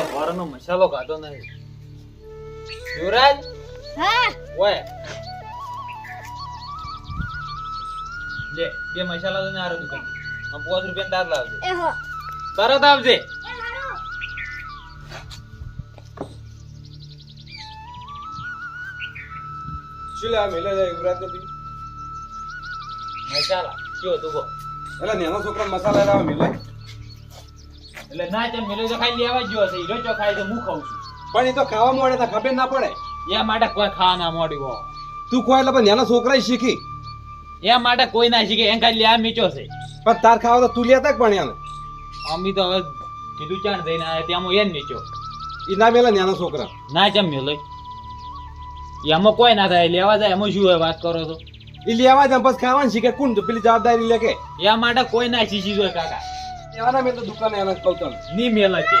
તો વારનો મસાલો ખાતો નહીં. યુવરાજ? હા. ઓય. લે બે મસાલા તો ને આરો દુકાન. આમ પાંચ રૂપિયા તાર લાવજે. એ હો. તરત આવજે. શું લે આ મેલે જાય યુવરાજ નથી મસાલા. કયો તું કો એટલે નેનો છોકરા મસાલા લાવ મેલે. એટલે ના તેમ મેલો તો ખાઈ લેવા ગયો હશે હીરો ચો ખાય તો હું ખાઉં છું. પણ એ તો ખાવા મળે તો ખબર ના પડે. એ માટે કોઈ ખાવા ના મોડી તું કોઈ એટલે પણ નાના છોકરા શીખી. એ માટે કોઈ ના શીખે. એમ ખાલી લેવા મીચો છે. પણ તાર ખાવા તો તું લેતા પણ એને. અમી તો હવે કીધું ચાણ થઈને આવે ત્યાં હું એને મીચો એ ના મેલા નાના છોકરા. ના ચમ મેલો. એમાં કોઈ ના થાય. લેવા જાય એમાં શું હોય વાત કરો છો એ લેવા જાય પછી ખાવાનું શીખે. કોણ તો પેલી જવાબદારી લે કે? એ માટે કોઈ ના શીખી જોઈએ કાકા. એવાના મેં તો દુકાને એને કહું તને ની મેલ છે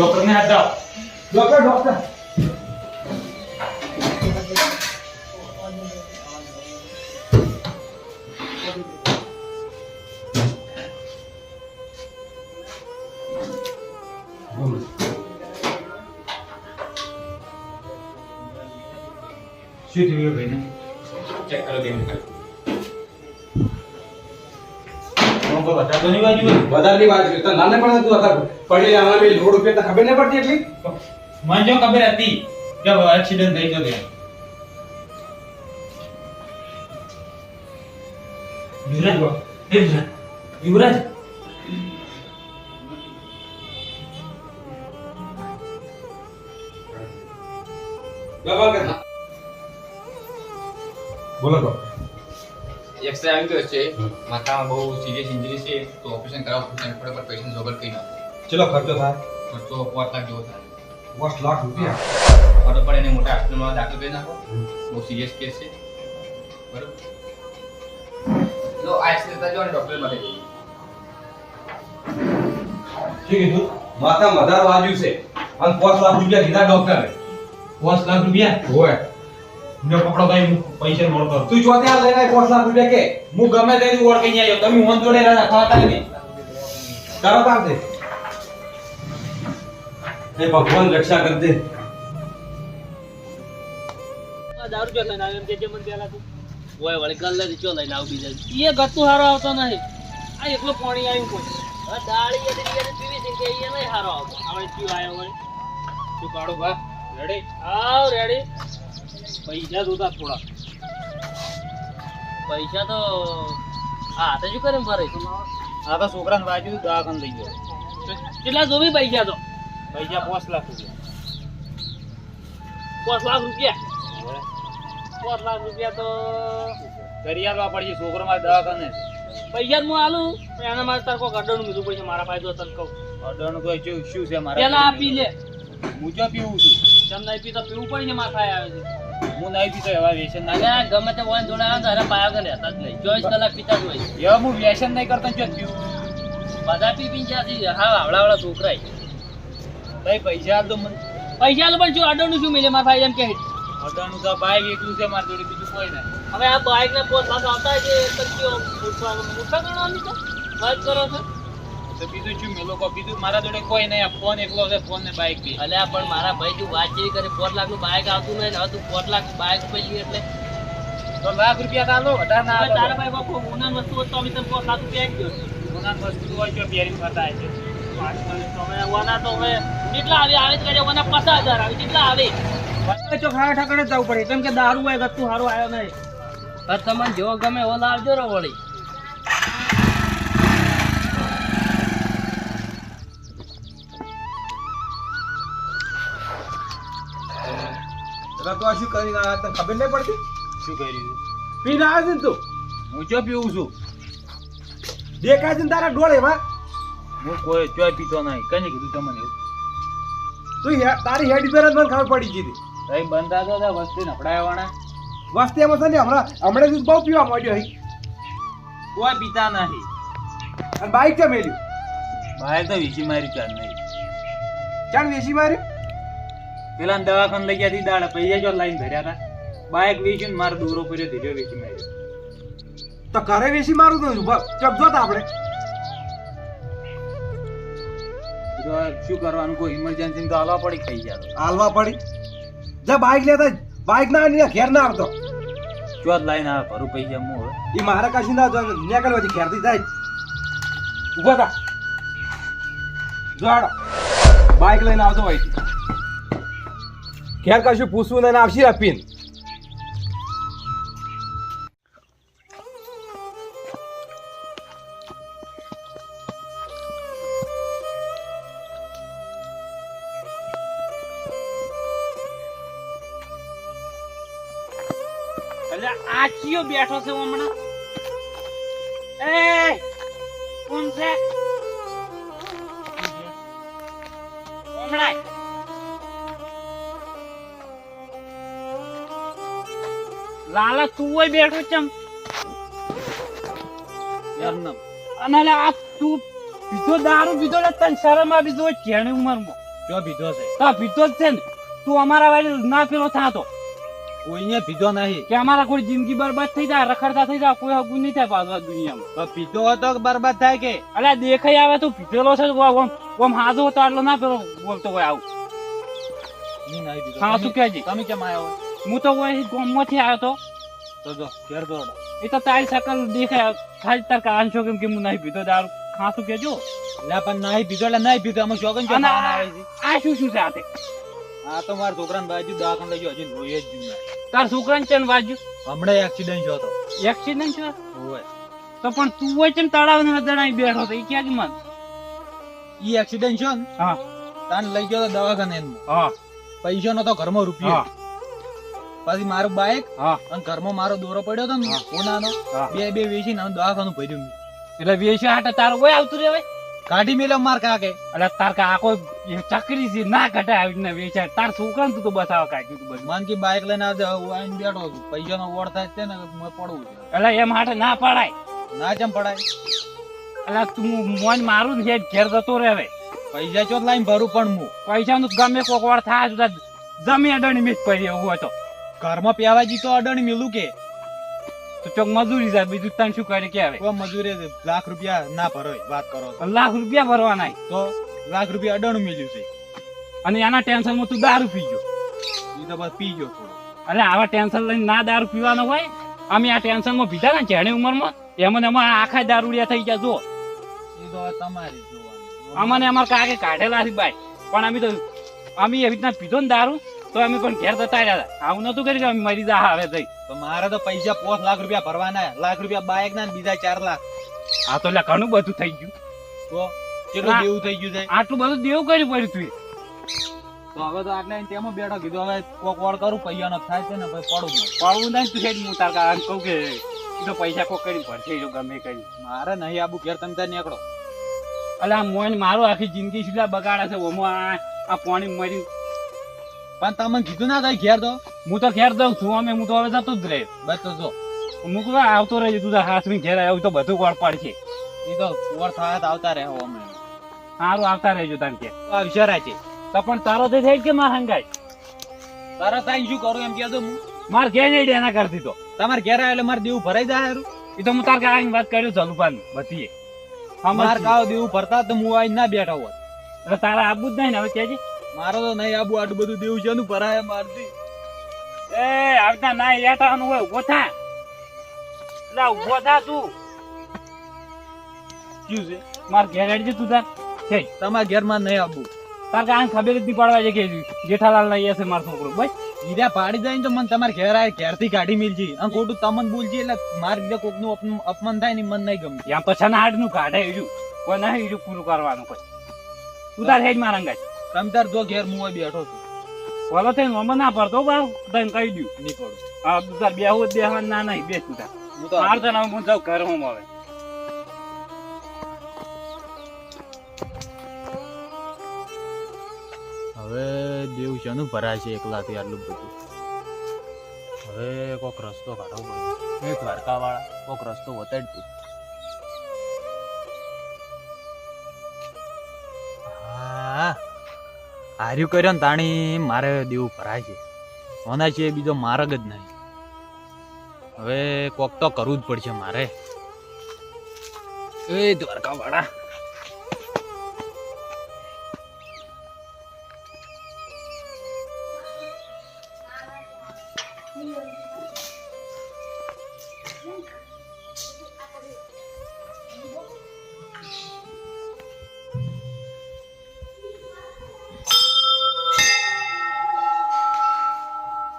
ડોક્ટર ને હાથ જાઓ ડોક્ટર ડોક્ટર શું થયું ભાઈ ને ચેક કરો કેમ ખાલી બતાતો નહીં બાજુ વધારે વાત તો નાને પણ તું હતા પડી આના મેં રોડ ઉપર તો ખબર નહીં પડતી એટલી? મને જો ખબર હતી કે એક્સિડન્ટ થઈ ગયો યુવરાજ બા યુવરાજ. યુવરાજ. બાબા કે બોલો તો. એક્સરે આવી ગયો છે માથામાં બહુ સિરિયસ ઇન્જરી છે તો ઓપરેશન કરાવવું પડશે ફટાફટ પેશન્ટ જોગર કરી નાખો ચલો ખર્ચો થાય ખર્ચો પાંચ લાખ જેવો થાય દસ લાખ રૂપિયા ફટાફટ એને મોટા હોસ્પિટલમાં દાખલ કરી નાખો બહુ સિરિયસ કેસ છે બરોબર જો આ એક્સરે લેતા જાઓ અને ડૉક્ટર માટે જઈએ શું કીધું માથા વધારે વાગ્યું છે અને પાંચ લાખ રૂપિયા કીધા ડોક્ટરે પાંચ લાખ રૂપિયા હોય ને પકડો ભાઈ હું પૈસા મોડ કરું તું જો ત્યાં લઈને 5 લાખ રૂપિયા કે હું ગમે તે ઓળખી નહીં આવ્યો. તમે હું જોડે રહ્યા ખાતા ને તારો તાર દે. હે ભગવાન રક્ષા કર દે. દારૂ જો લઈને આવ્યો એમ કે જે મન પેલા તું. ઓય વળી ગલ્લે થી ચો લઈને આવ બીજા એ ગતું હારો આવતો નહીં. આ એકલો પાણી આવ્યું કોઈ. હવે દાળી એ દીને પીવી છે કે એ નહીં હારો આવતો. આપણે પીવા આવ્યો વળી? તું કાઢો ભા. રેડી આવ રેડી પૈસા જોતા થોડા. પૈસા તો હા તો શું કરે મારે? હા તો છોકરાને વાંચ્યું દવાખાન લઈ ગયો. કેટલા જોવી પૈસા તો? પૈસા પાંચ લાખ રૂપિયા. પાંચ લાખ રૂપિયા? પાંચ લાખ રૂપિયા તો કરી આલવા પડશે છોકરો મારે દવાખાને. પૈસા હું આલું? પણ એના મારે તાર કોઈ ગડડનું કીધું પૈસા મારા પાસે તને કહું. અડવાનું તો શું છે મારા પેલા આપી લે. હું જો પીવું છું. ચમ નહીં પીતો પીવું પડે માથા આવે છે. હું નહીં પીતો એવા વ્યસન ના ગમે તે વોન જોડે આવે તારે પાયા કરે હતા જ નહીં. ચોવીસ કલાક પીતા જ હોય એવા હું વ્યસન નહીં કરતો જો પીવું બધા પી પી જ્યાંથી હા આવડા આવડા છોકરા ભાઈ પૈસા આલ તો મને. પૈસા આલો પણ જો અડવાનું શું મિલે? મારા ભાઈ એમ કે અડવાનું તો બાઈક એકલું છે મારી જોડે બીજું કોઈ નહીં. હવે આ બાઇક ને પોત આવતા છે પછી મૂર્ખા મૂર્ખા ગણવાની તો? વાત કરો છો? તો બીજું શું? મેં લોકો બીજું મારા જોડે કોઈ નહીં. ફોન એકલો છે ફોન ને બાઈક બી. અલ્યા પણ મારા ભાઈ તું વાત જેવી કરે પોત લાખનું બાઇક આવતું નહીં હવે તું પોત લાખ બાઇક પછી એટલે. તો લાખ રૂપિયા ના લો અઢાર ના તારા ભાઈ બાપુ ઉનાન વસ્તુ તો અમે તને પોત લાખ રૂપિયા આપી દઉં. ગુનાન વસ્તુ હોય તો બેરિંગ થતા છે. વાત કરે તો હવે વના તો હવે કેટલા આવે? આવે કરે વના પચાસ હજાર આવે. કેટલા આવે? ઠાકણે જવું પડે. કેમ કે દારૂ હોય ગતું સારું આવ્યો નહીં. તમને જેવો ગમે એવો લાવજો રો વળી તું આ શું કરી ના તને ખબર નહીં પડતી? શું કરી પીને આવ્યો છે ને તું. હું ચો પીવું છું? દેખાય છે ને તારા ડોળે હું કોઈ ચોય પીતો નહીં. કઈ કીધું તમને. તું તારી હેડ પર જ મને ખબર પડી ગઈ હતી. બંધા તો વસ્તી નપડાયા વાળા વસ્તી એમાં છે ને હમણાં હમણાં સુધી બહુ પીવા માંડ્યો હઈ કોઈ પીતા નહીં. અને બાઈક કેમ મેલ્યું? બહાર તો વીસી મારી ચાલ નહીં. ચાલ વીસી માર્યું પેલા દવાખાને લઈ ગયા દાડા પૈસા જો લાઈન ભર્યા હતા બાઇક વેચ્યું ને મારો દોરો પડ્યો ધીરો વેચી માર્યો. તો ઘરે વેચી મારું તો ચપજો તો આપણે. શું કરવાનું? કોઈ ઇમરજન્સી તો હાલવા પડી ખાઈ ગયા હાલવા પડી? જા બાઈક લેતા બાઈક ના આની ઘેર ના આવતો. ચોથ લાઈન આવે ભરું પૈસા મો એ મારા કાશી ના જો નીકળવાથી ઘેરથી જાય. ઊભો થા. જોડ બાઇક બાઈક લઈને આવતો હોય. ઘેર કશું પૂછવું નહીં આવશે આપીને એટલે આ ચિયો બેઠો છે હમણાં એ કોણ છે હમણાં લાલા તું હોય બેઠો ચમ. અને આ તું પીધો દારૂ પીધો ને તને શરમ આવી જો જેણી ઉંમરમાં. જો પીધો છે. તા પીધો જ છે ને. તું અમારા વાળી ના પેલો થાતો. કોઈને પીધો નહીં. કે અમારા કોઈ જિંદગી બરબાદ થઈ જાય રખડતા થઈ જાય કોઈ હગું નહીં થાય પાછો દુનિયામાં. પીધો હતો બરબાદ થાય કે? અલ્યા દેખાઈ આવે તો પીધેલો છે ઓમ ઓમ હાજો હતો આટલો ના પેલો બોલતો હોય આવું. નહીં નહીં પીધો. હા, શું કહેજી? તમે કેમ આવ્યા હોય? હું તો કોઈ ગામમાંથી આવ્યો તો. તો જો ઘેર દોડો. એ તો તારી શકલ દેખાય ખાલી તાર કાન છો કેમ કે હું નહીં પીધો દારૂ ખાસું કેજો. લે પણ નહીં પીધો એટલે નહીં પીધો અમે શોગન છે? આ શું શું છે આતે આ તો મારા છોકરાને બાજુ દવાખાને લઈ ગયો હજી લોહી જ જુએ તાર છોકરાને ચેન બાજુ? હમણાં એક્સિડન્ટ થયો હતો. એક્સિડન્ટ છે હોય. તો પણ તું હોય ને તળાવ ને દડાઈ બેઠો તો એ ક્યાં કે મન ઈ એક્સિડન્ટ છે ને? હા. તાન લઈ ગયો તો દવાખાને હા. પૈસા નતો ઘરમાં રૂપિયા. પછી મારું બાઇક હા. અને ઘરમાં મારો દોરો પડ્યો હતો ને હા. ઉનાનો. બે બે વેચી ને દવાખાનું ભર્યું એટલે વેચી હાટે તારું કોઈ આવતું રે કાઢી મેલો માર કાકે. એટલે તાર કા કોઈ ચકરી છે ના ઘટે આવીને વેચાય. તાર છોકરાને તું તો બતાવ કાઢ્યું તું બસ મન કે બાઇક લઈને આવજે હું બેઠો છું. પૈસાનો વોડ થાય છે ને મેં પડવું છે. એટલે એમ હાટે ના પડાય. ના ચમ પડાય? એટલે તું મોન મારું ને ઘેર જતો રે હવે. પૈસા ચોથ લાઈન ભરું પણ હું. પૈસાનું ગમે કોક વાર થાય જમી અડણી મીઠ પડી એવું હોય તો. ઘરમાં પ્યાવાજી તો અડણ મિલું કે. તો ચોક મજૂરી જાય બીજું તને શું કરે કે હવે કોઈ મજૂરી લાખ રૂપિયા ના ભરોય વાત કરો લાખ રૂપિયા ભરવાના તો લાખ રૂપિયા અડણું મિલ્યું છે. અને એના ટેન્શનમાં તું દારૂ પી ગયો. એ તો બસ પી ગયો થોડો. આવા ટેન્શન લઈને ના દારૂ પીવાનો હોય અમે આ ટેન્શનમાં પીધા ને જેણી ઉંમરમાં? એમને અમારા આખા દારૂડિયા થઈ ગયા જો એ તો તમારી જોવાનું. અમને અમારા કાકે કાઢેલા છે ભાઈ. પણ અમે તો અમે એવી રીતના પીધો ને દારૂ? તો અમે પણ ઘેર જતા રહ્યા આવું નતું કર્યું કે અમે મરી જા આવે થઈ તો મારે તો પૈસા પાંચ લાખ રૂપિયા ભરવાના લાખ રૂપિયા બાઈક ના બીજા ચાર લાખ. આ તો એટલે ઘણું બધું થઈ ગયું. તો કેટલું દેવું થઈ ગયું છે? આટલું બધું દેવું કર્યું પડ્યું તું તો હવે તો આટલા તેમાં બેઠો કીધું હવે કોક વળ કરું પૈયાનો થાય છે ને ભાઈ પડું પડવું નહીં તું હું તાર કારણ કહું કે તો પૈસા કોક કરી ભરશે જો ગમે કરી. મારે નહીં આબુ ઘેર તમે ત્યાં નીકળો. એટલે આ મોઈન મારું આખી જિંદગી સુધી બગાડે છે? ઓમો આ પાણી મરી પણ તમને કીધું ના થાય ઘેર તો. હું તો ઘેર જાઉં છું અમે હું તો હવે જતો જ રહે. બસ તો જો. હું કહું આવતો રહેજો તું હાથમાં ઘેર આવ્યો તો બધું કોળ પાડશે? એ તો કોળ થાય આવતા રહે અમે સારું આવતા રહેજો તાર કે. વિચારા છે તો પણ તારો તે થઈ કે માર હંગાય તારા તાઈ શું કરું એમ કહેતો હું. માર ઘેર નહીં એના કરતી તો. તમારે ઘેર આવે એટલે મારે દેવું ભરાઈ જાય એ તો હું તાર કાકાની વાત કર્યો જલુપાન બધી માર કાવ દેવું ભરતા તો હું આવીને ના બેઠા હોત. તારા આબુ જ નહીં ને હવે કેજી મારો તો નહીં આબુ આટલું બધું દેવું છે ભરાય મારથી. એ આવતા ના એટાનું હોય ઊભો થા. લા ઊભો થા તું. શું છે? માર ઘેર હેડજે તું તાર. છે તમારા ઘેરમાં નહીં આબુ. તાર કાંઈ ખબર જ નહીં પડવા છે. કે જેઠાલાલ નહીં હશે મારો છોકરો. બસ. હીરા પાડી જાય ને તો મને તમારે ઘેર આય ઘેરથી કાઢી મિલજી. અને ખોટું તમને બોલજી એટલે મારે બીજા કોકનું અપમ- અપમાન થાય ને મન નહીં ગમતું. ત્યાં પછી હાડનું કાઢે એજું કોઈ નહીં એજું પૂરું કરવાનું કોઈ. તું તાર હેડ મારા અંગાજ તમે તાર જો ઘેર હું બેઠો છું. બોલો થઈને મમ્મી ના પડતો બા તને કહી દઉં. નીકળો. હા તાર બેહવું જ ના નહીં બેસ તું તાર. માર તો ના હું જાઉં ઘર હું હવે હવે દેવ શાનું ભરાય છે એકલાથી આટલું બધું. હવે કોક રસ્તો કાઢવો પડે. એ દ્વારકા વાળા કોક રસ્તો વતાડતું. હાર્યું કર્યો ને તાણી મારે દેવું ભરાય છે. ઓના છે બીજો માર્ગ જ નહીં. હવે કોક તો કરવું જ પડશે મારે. એ દ્વારકા વાળા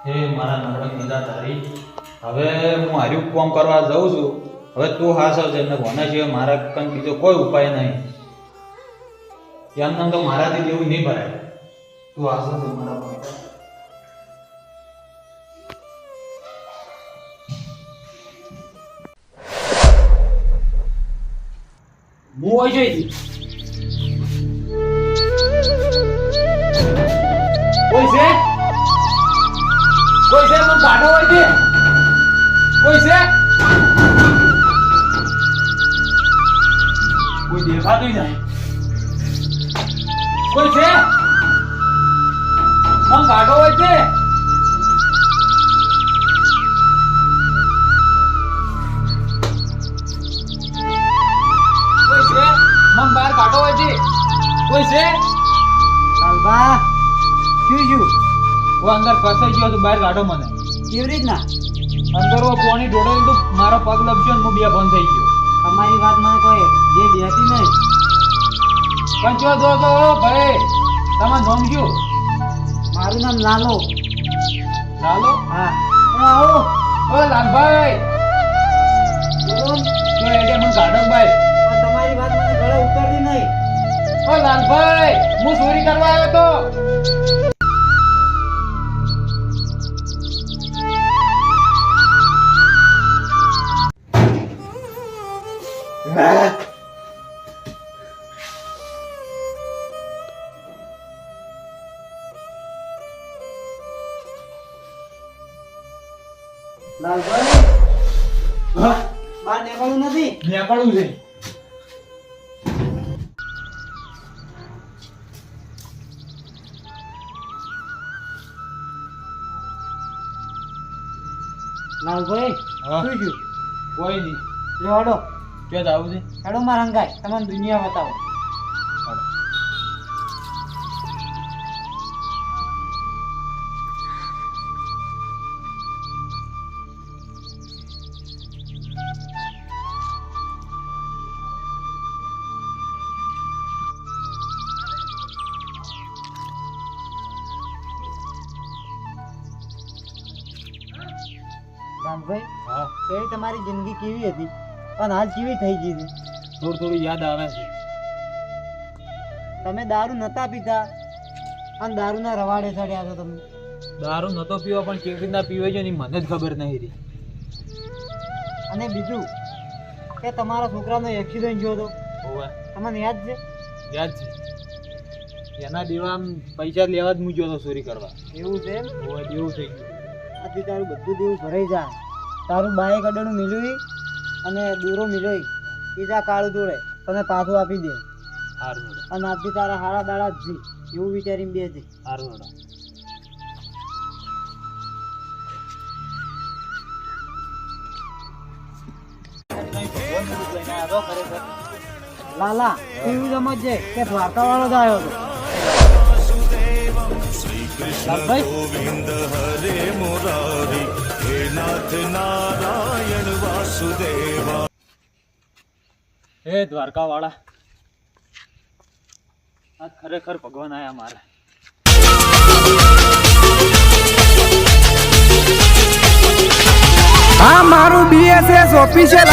હે મારા નવરંગ તારી, હવે હું હાર્યું કોમ કરવા જાઉં છું. હવે તું હાસવ છે એમને કોના સિવાય મારા કન બીજો કોઈ ઉપાય નહીં. એમને તો મારાથી જેવું નહીં ભરાય. તું હાસવ છે મારા માટે. હું હોય છે કોઈ છે? કોઈ છે? મને કાઢો હોય છે? કોઈ છે? કોઈ દેખાતું નહીં. કોઈ છે? મને કાઢો હોય છે? કોઈ બહાર કાઢો હોય છે? કોઈ છે? લાલબા શું હું અંદર ફસાઈ ગયો તો બહાર કાઢો મને. કેવી રીતના? અંદર ઓ પોણી ઢોળો તો મારો પગ લપસ્યો ને હું બે બંધ થઈ ગયો. અમારી વાત મને કોઈ જે બેહતી નહીં પણ જો જો ઓ ભાઈ તમે નામ શું મારું નામ લાલો. લાલો? હા. આવો ઓ લાલભાઈ. તો એટલે મને કાઢો ભાઈ. તમારી વાત મને ગળે ઉતરતી નહીં. ઓ લાલભાઈ હું ચોરી કરવા આવ્યો તો. લાલભાઈ હા. શું થયું? કોઈ નહીં. હડો. ક્યાં જવું છે? હેડો મારા અંગાય તમને દુનિયા બતાવો. રામભાઈ હા. પેલી તમારી જિંદગી કેવી હતી? અને હાલ કેવી થઈ ગઈ છે? થોડું થોડું યાદ આવે છે. તમે દારૂ નતા પીતા? અને દારૂના રવાડે ચડ્યા છો તમે? દારૂ નતો પીવો પણ કેવી રીતના પીવે છે એની મને જ ખબર નહીં રહી. અને બીજું કે તમારા છોકરાનો એક્સિડન્ટ થયો હતો હોવે. તમને યાદ છે? યાદ છે. એના દેવા આમ પૈસા લેવા જ મૂક્યો હતો ચોરી કરવા. એવું છે એમ? હોવે દેવું થઈ ગયું. આથી તારું બધું દેવું ભરાઈ જાય. તારું બાઈક અડણું મિલ્યું અને દૂરો મિલોઈ બીજા કાળું જોડે. તને પાછું આપી દે. અને આજથી તારા હારા દાડા જી એવું વિચારીને બે છે સારું લાલા ટીવી સમજજે કે દ્વારકા વાળો જ આવ્યો હતો લાલભાઈ ગોવિંદ હરે મોરારી હે નાથ નારાયણ વાસુદેવા. હે દ્વારકા વાળા આ ખરેખર ભગવાન આયા મારે. આ મારું બીએસએસ ઓફિશિયલ